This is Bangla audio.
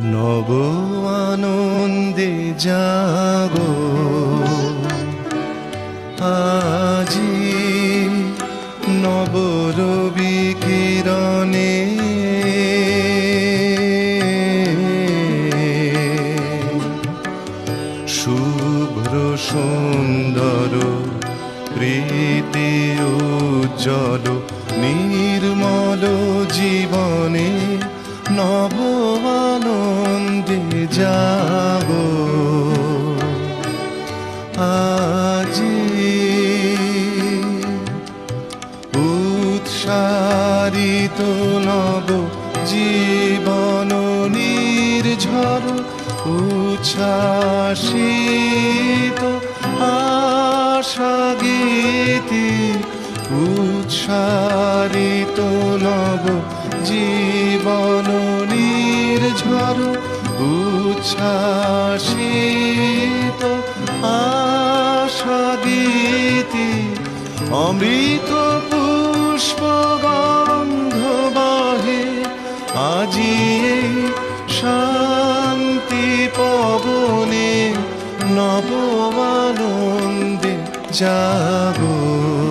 নব আনন্দে জাগো। আজি নব রবি কিরণে। শুভ্র সুন্দর প্রীতি উজ্জ্বল নির্মল জীবনে। নব আনন্দে যাগো আজি উৎসারিত নব জীবন নির্ঝর উচ্ছ্বাসিত আশা গীতি উৎসারিত নব জীবন উচ্ছ্বাসিত আশা গীতি অমৃত পুষ্প গন্ধ বাহে আজি শান্তি পবনে নব জাগো।